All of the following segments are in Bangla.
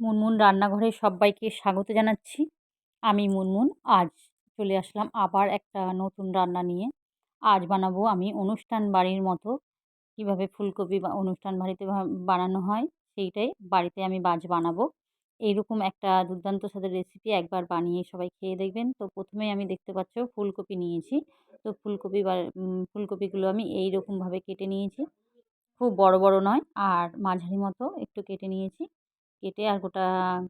মুনমুন রান্নাঘরে সবাইকে স্বাগত জানাচ্ছি। আমি মুনমুন। আজ চলে আসলাম আবার একটা নতুন রান্না নিয়ে। আজ বানাবো আমি অনুষ্ঠান বাড়ির মতো। কীভাবে ফুলকপি বা অনুষ্ঠান বাড়িতে বানানো হয় সেইটাই বাড়িতে আমি আজ বানাবো। এইরকম একটা দুর্দান্ত স্বাদের রেসিপি একবার বানিয়ে সবাই খেয়ে দেখবেন। তো প্রথমেই আমি দেখতে পাচ্ছ ফুলকপি নিয়েছি। তো ফুলকপি বা ফুলকপিগুলো আমি এই রকমভাবে কেটে নিয়েছি। খুব বড় বড় নয়, আর মাঝারি মতো একটু কেটে নিয়েছি। কেটে আর গোটা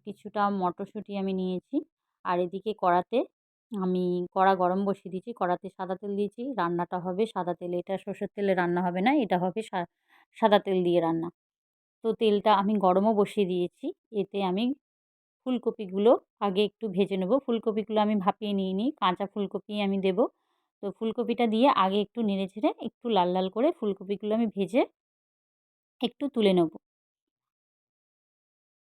কিছুটা মটরশুঁটি আমি নিয়েছি। আর এদিকে কড়াতে আমি কড়া গরম বসিয়ে দিয়েছি, কড়াতে সাদা তেল দিয়েছি। রান্নাটা হবে সাদা তেলে। এটা সর্ষের তেলে রান্না হবে না, এটা হবে সাদা তেল দিয়ে রান্না। তো তেলটা আমি গরমও বসিয়ে দিয়েছি। এতে আমি ফুলকপিগুলো আগে একটু ভেজে নেব। ফুলকপিগুলো আমি ভাপিয়ে নিয়ে নিই, কাঁচা ফুলকপি আমি দেব। তো ফুলকপিটা দিয়ে আগে একটু নেড়ে ছেড়ে একটু লাল লাল করে ফুলকপিগুলো আমি ভেজে একটু তুলে নেব।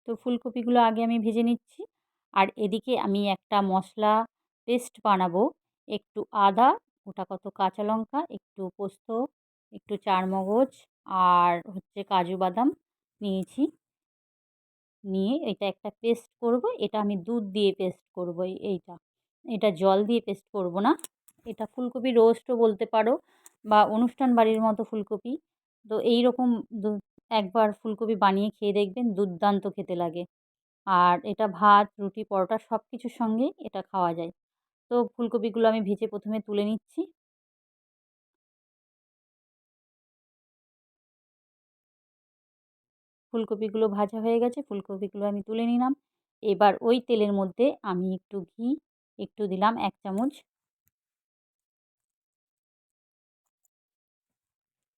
তো ফুলকপিগুলো আগে আমি ভেজে নিচ্ছি। আর এদিকে আমি একটা মশলা পেস্ট বানাবো। একটু আদা, গোটা কত কাঁচা লঙ্কা, একটু পোস্ত, একটু চারমগজ আর হচ্ছে কাজু বাদাম নিয়েছি। নিয়ে এটা একটা পেস্ট করব। এটা আমি দুধ দিয়ে পেস্ট করব এইটা। এটা জল দিয়ে পেস্ট করব না। এটা ফুলকপি রোস্টও বলতে পারো বা অনুষ্ঠান বাড়ির মতো ফুলকপি। তো এই রকম একবার ফুলকপি বানিয়ে খেয়ে দেখবেন দুর্দান্ত খেতে লাগে। আর এটা ভাত, রুটি, পরোটা সব কিছুর সঙ্গেই এটা খাওয়া যায়। তো ফুলকপিগুলো আমি ভেজে প্রথমে তুলে নিচ্ছি। ফুলকপিগুলো ভাজা হয়ে গেছে, ফুলকপিগুলো আমি তুলে নিলাম। এবার ওই তেলের মধ্যে আমি একটু ঘি, একটু দিলাম এক চামচ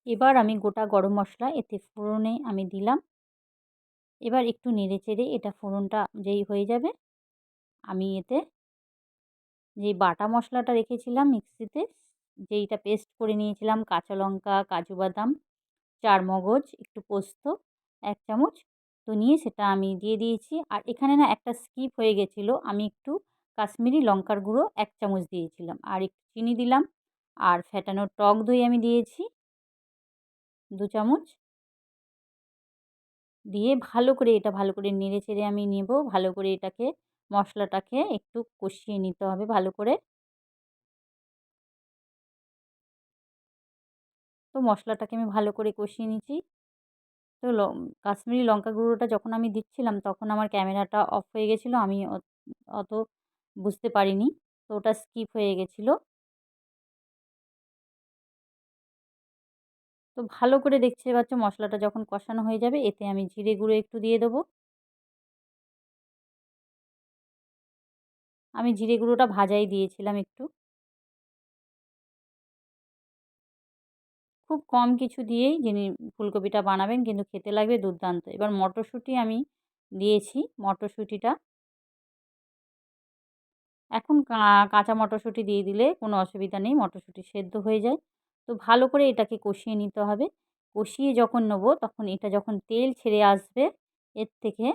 এবার আমি গোটা গরম মশলা এতে ফোড়নে আমি দিলাম। এবার একটু নেড়ে চেড়ে এটা ফোড়নটা যেই হয়ে যাবে, আমি এতে যে বাটা মশলাটা রেখেছিলাম মিক্সিতে, যেইটা পেস্ট করে নিয়েছিলাম কাঁচা লঙ্কা, কাজু বাদাম, চার মগজ, একটু পোস্ত, এক চামচ, তো নিয়ে সেটা আমি দিয়ে দিয়েছি। আর এখানে না একটা স্কিপ হয়ে গেছিল, আমি একটু কাশ্মীরি লঙ্কার গুঁড়ো এক চামচ দিয়েছিলাম। আর একটু চিনি দিলাম, আর ফ্যাটানো টক দই আমি দিয়েছি। দু চামচ। দিয়ে ভালো করে এটা ভালো করে নেড়ে চেড়ে আমি নেব। ভালো করে এটাকে, মশলাটাকে একটু কষিয়ে নিতে হবে ভালো করে। তো মশলাটাকে আমি ভালো করে কষিয়ে নিচ্ছি। তো কাশ্মীরি লঙ্কা গুঁড়োটা যখন আমি দিচ্ছিলাম তখন আমার ক্যামেরাটা অফ হয়ে গেছিল। আমি অত বুঝতে পারিনি। তো ওটা স্কিপ হয়ে গেছিল। তো ভালো করে দেখতে পাচ্ছ মশলাটা যখন কষানো হয়ে যাবে, এতে আমি জিরে গুঁড়ো একটু দিয়ে দেবো। আমি জিরে গুঁড়োটা ভাজাই দিয়েছিলাম একটু। খুব কম কিছু দিয়েই যিনি ফুলকপিটা বানাবেন কিন্তু খেতে লাগবে দুর্দান্ত। এবার মটরশুঁটি আমি দিয়েছি, মটরশুঁটিটা। এখন কাঁচা মটরশুঁটি দিয়ে দিলে কোনো অসুবিধা নেই, মটরশুঁটি সেদ্ধ হয়ে যায়। তো ভালো করে এটাকে কষিয়ে নিতে হবে। কষিয়ে যখন নেব তখন এটা যখন তেল ছেড়ে আসবে এর থেকে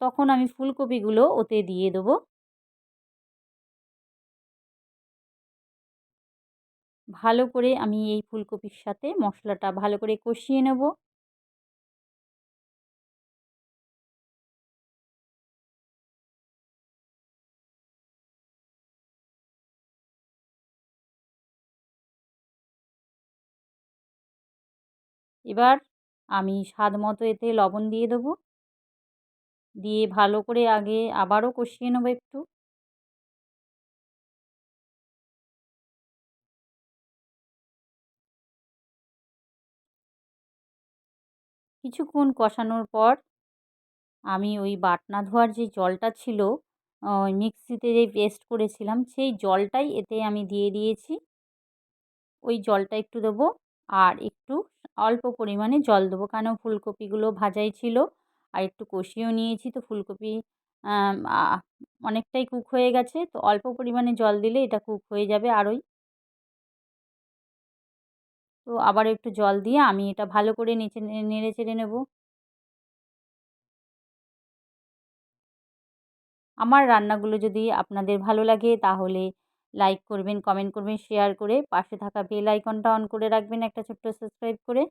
তখন আমি ফুলকপিগুলো ওতে দিয়ে দেবো। ভালো করে আমি এই ফুলকপির সাথে মশলাটা ভালো করে কষিয়ে নেব। এবার আমি স্বাদ মতো এতে লবণ দিয়ে দেবো। দিয়ে ভালো করে আগে আবারও কষিয়ে নেব একটু। কিছুক্ষণ কষানোর পর আমি ওই বাটনা ধোয়ার যে জলটা ছিল মিক্সিতে যে পেস্ট করেছিলাম, সেই জলটাই এতে আমি দিয়ে দিয়েছি। ওই জলটা একটু দেবো আর একটু অল্প পরিমাণে জল দেবো। কেন? ফুলকপিগুলো ভাজাই ছিল আর একটু কষিয়েও নিয়েছি তো ফুলকপি অনেকটাই কুক হয়ে গেছে। তো অল্প পরিমাণে জল দিলে এটা কুক হয়ে যাবে আরোই তো আবার একটু জল দিয়ে আমি এটা ভালো করে নেচে, নেড়ে চেড়ে নেব। আমার রান্নাগুলো যদি আপনাদের ভালো লাগে তাহলে লাইক করবেন কমেন্ট করবেন শেয়ার করে পাশে থাকা বেল আইকনটা অন করে রাখবেন একটা ছোট্ট সাবস্ক্রাইব করে।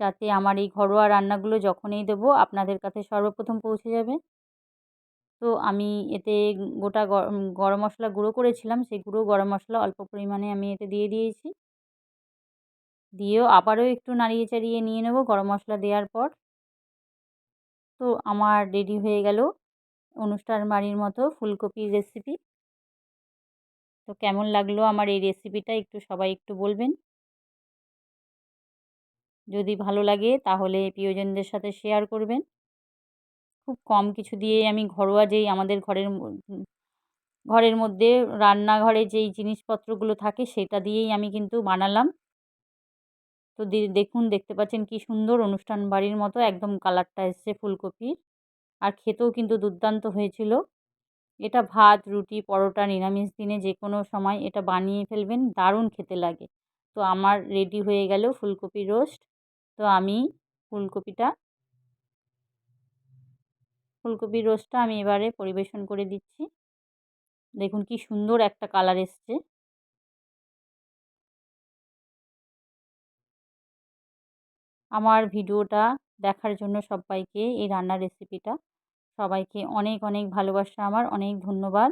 যাতে আমার এই ঘরোয়া রান্নাগুলো যখনই দেবো আপনাদের কাছে সর্বপ্রথম পৌঁছে যাবে। তো আমি এতে গোটা গরম মশলা গুঁড়ো করেছিলাম, সেই গুঁড়ো গরম মশলা অল্প পরিমাণে আমি এতে দিয়ে দিয়েছি। দিয়েও আবারও একটু নাড়িয়ে চাড়িয়ে নিয়ে নেব গরম মশলা দেওয়ার পর। তো আমার রেডি হয়ে গেল। অনুষ্ঠান বাড়ির মতো ফুলকপির রেসিপি তো কেমন লাগল আমার এই রেসিপিটা একটু সবাই একটু বলবেন। যদি ভালো লাগে তাহলে প্রিয়জনদের সাথে শেয়ার করবেন। খুব কম কিছু দিয়ে আমি ঘরোয়া যেই আমাদের ঘরের ঘরের মধ্যে রান্নাঘরে যেই জিনিসপত্রগুলো থাকে সেটা দিয়েই আমি কিন্তু বানালাম। তো দেখুন, দেখতে পাচ্ছেন কি সুন্দর অনুষ্ঠান বাড়ির মতো একদম কালারটা এসছে ফুলকপির। আর খেতেও কিন্তু দুর্দান্ত হয়েছিল। এটা ভাত, রুটি, পরোটা, নিরামিষ দিনে যে কোনো সময় এটা বানিয়ে ফেলবেন, দারুণ খেতে লাগে। তো আমার রেডি হয়ে গেল ফুলকপি রোস্ট। তো আমি ফুলকপিটা ফুলকপির রোস্টটা আমি এবারে পরিবেশন করে দিচ্ছি। দেখুন কি সুন্দর একটা কালার এসছে। আমার ভিডিওটা দেখার জন্য সবাইকে এই রান্নার রেসিপিটা সবাইকে অনেক অনেক ভালোবাসা আমার, অনেক ধন্যবাদ।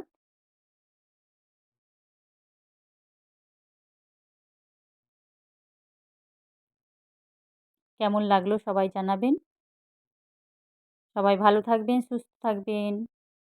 কেমন লাগল সবাই জানাবেন। সবাই ভালো থাকবেন, সুস্থ থাকবেন।